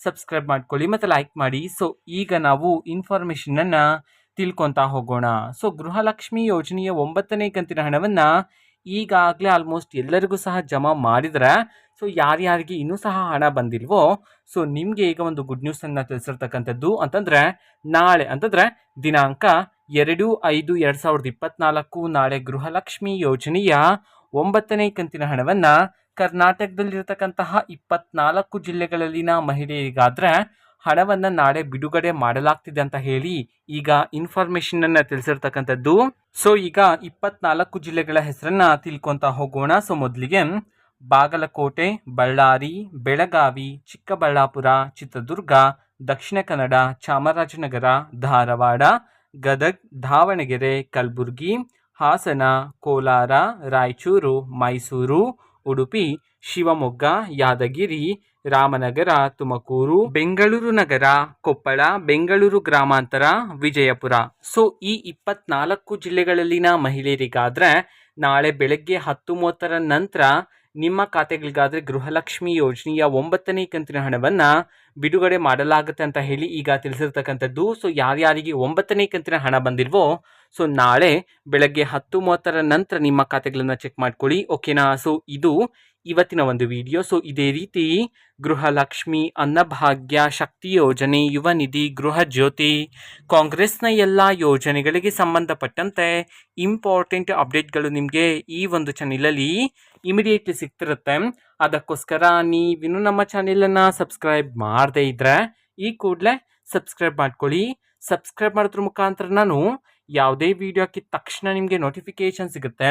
Subscribe ಮಾಡ್ಕೊಳ್ಳಿ ಮತ್ತು like ಮಾಡಿ. ಸೊ ಈಗ ನಾವು ಇನ್ಫಾರ್ಮೇಷನನ್ನು ತಿಳ್ಕೊತಾ ಹೋಗೋಣ. ಸೊ ಗೃಹಲಕ್ಷ್ಮಿ ಯೋಜನೆಯ ಒಂಬತ್ತನೇ ಕಂತಿನ ಹಣವನ್ನು ಈಗಾಗಲೇ ಆಲ್ಮೋಸ್ಟ್ ಎಲ್ಲರಿಗೂ ಸಹ ಜಮಾ ಮಾಡಿದರೆ ಸೊ ಯಾರ್ಯಾರಿಗೆ ಇನ್ನೂ ಸಹ ಹಣ ಬಂದಿಲ್ವೋ ಸೊ ನಿಮಗೆ ಈಗ ಒಂದು ಗುಡ್ ನ್ಯೂಸನ್ನು ತಿಳಿಸಿರ್ತಕ್ಕಂಥದ್ದು ಅಂತಂದರೆ, ನಾಳೆ ಅಂತಂದರೆ ದಿನಾಂಕ ಎರಡು ಐದು ಎರಡು ಸಾವಿರದ ಇಪ್ಪತ್ನಾಲ್ಕು ನಾಳೆ ಗೃಹಲಕ್ಷ್ಮಿ ಯೋಜನೆಯ ಒಂಬತ್ತನೇ ಕಂತಿನ ಹಣವನ್ನು ಕರ್ನಾಟಕದಲ್ಲಿರತಕ್ಕಂತಹ ಇಪ್ಪತ್ನಾಲ್ಕು ಜಿಲ್ಲೆಗಳಲ್ಲಿನ ಮಹಿಳೆಯರಿಗಾದ್ರೆ ಹಣವನ್ನು ನಾಳೆ ಬಿಡುಗಡೆ ಮಾಡಲಾಗ್ತಿದೆ ಅಂತ ಹೇಳಿ ಈಗ ಇನ್ಫಾರ್ಮೇಶನ್ ಅನ್ನ ತಿಳಿಸಿರ್ತಕ್ಕಂಥದ್ದು. ಸೊ ಈಗ ಇಪ್ಪತ್ನಾಲ್ಕು ಜಿಲ್ಲೆಗಳ ಹೆಸರನ್ನ ತಿಳ್ಕೊಂತ ಹೋಗೋಣ. ಸೊ ಮೊದಲಿಗೆ ಬಾಗಲಕೋಟೆ, ಬಳ್ಳಾರಿ, ಬೆಳಗಾವಿ, ಚಿಕ್ಕಬಳ್ಳಾಪುರ, ಚಿತ್ರದುರ್ಗ, ದಕ್ಷಿಣ ಕನ್ನಡ, ಚಾಮರಾಜನಗರ, ಧಾರವಾಡ, ಗದಗ್, ದಾವಣಗೆರೆ, ಕಲಬುರಗಿ, ಹಾಸನ, ಕೋಲಾರ, ರಾಯಚೂರು, ಮೈಸೂರು ಉಡುಪಿ, ಶಿವಮೊಗ್ಗ, ಯಾದಗಿರಿ, ರಾಮನಗರ, ತುಮಕೂರು, ಬೆಂಗಳೂರು ನಗರ, ಕೊಪ್ಪಳ, ಬೆಂಗಳೂರು ಗ್ರಾಮಾಂತರ, ವಿಜಯಪುರ. ಸೊ ಈ ಇಪ್ಪತ್ನಾಲ್ಕು ಜಿಲ್ಲೆಗಳಲ್ಲಿನ ಮಹಿಳೆಯರಿಗಾದ್ರೆ ನಾಳೆ ಬೆಳಗ್ಗೆ ಹತ್ತು ಮೂವತ್ತರ ನಂತರ ನಿಮ್ಮ ಖಾತೆಗಳಿಗಾದ್ರೆ ಗೃಹಲಕ್ಷ್ಮಿ ಯೋಜನೆಯ ಒಂಬತ್ತನೇ ಕಂತಿನ ಹಣವನ್ನು ಬಿಡುಗಡೆ ಮಾಡಲಾಗುತ್ತೆ ಅಂತ ಹೇಳಿ ಈಗ ತಿಳಿಸಿರ್ತಕ್ಕಂಥದ್ದು. ಸೊ ಯಾರ್ಯಾರಿಗೆ ಒಂಬತ್ತನೇ ಕಂತಿನ ಹಣ ಬಂದಿಲ್ವೋ ಸೊ ನಾಳೆ ಬೆಳಗ್ಗೆ ಹತ್ತು ಮೂವತ್ತರ ನಂತರ ನಿಮ್ಮ ಖಾತೆಗಳನ್ನು ಚೆಕ್ ಮಾಡ್ಕೊಳ್ಳಿ. ಓಕೆನಾ ಸೊ ಇದು ಇವತ್ತಿನ ಒಂದು ವಿಡಿಯೋ ಸೊ ಇದೇ ರೀತಿ ಗೃಹಲಕ್ಷ್ಮಿ ಅನ್ನಭಾಗ್ಯ ಶಕ್ತಿ ಯೋಜನೆ, ಯುವ ನಿಧಿ, ಗೃಹ ಜ್ಯೋತಿ, ಕಾಂಗ್ರೆಸ್ನ ಎಲ್ಲ ಯೋಜನೆಗಳಿಗೆ ಸಂಬಂಧಪಟ್ಟಂತೆ ಇಂಪಾರ್ಟೆಂಟ್ ಅಪ್ಡೇಟ್ಗಳು ನಿಮಗೆ ಈ ಒಂದು ಚಾನೆಲಲ್ಲಿ ಇಮಿಡಿಯೇಟ್ಲಿ ಸಿಗ್ತಿರುತ್ತೆ. ಅದಕ್ಕೋಸ್ಕರ ನೀವಿನ್ನೂ ನಮ್ಮ ಚಾನೆಲನ್ನು ಸಬ್ಸ್ಕ್ರೈಬ್ ಮಾಡದೇ ಇದ್ದರೆ ಈ ಕೂಡಲೇ ಸಬ್ಸ್ಕ್ರೈಬ್ ಮಾಡ್ಕೊಳ್ಳಿ. ಸಬ್ಸ್ಕ್ರೈಬ್ ಮಾಡೋದ್ರ ಮುಖಾಂತರ ನಾನು ಯಾವುದೇ ವಿಡಿಯೋ ಹಾಕಿದ ತಕ್ಷಣ ನಿಮಗೆ ನೋಟಿಫಿಕೇಶನ್ ಸಿಗುತ್ತೆ.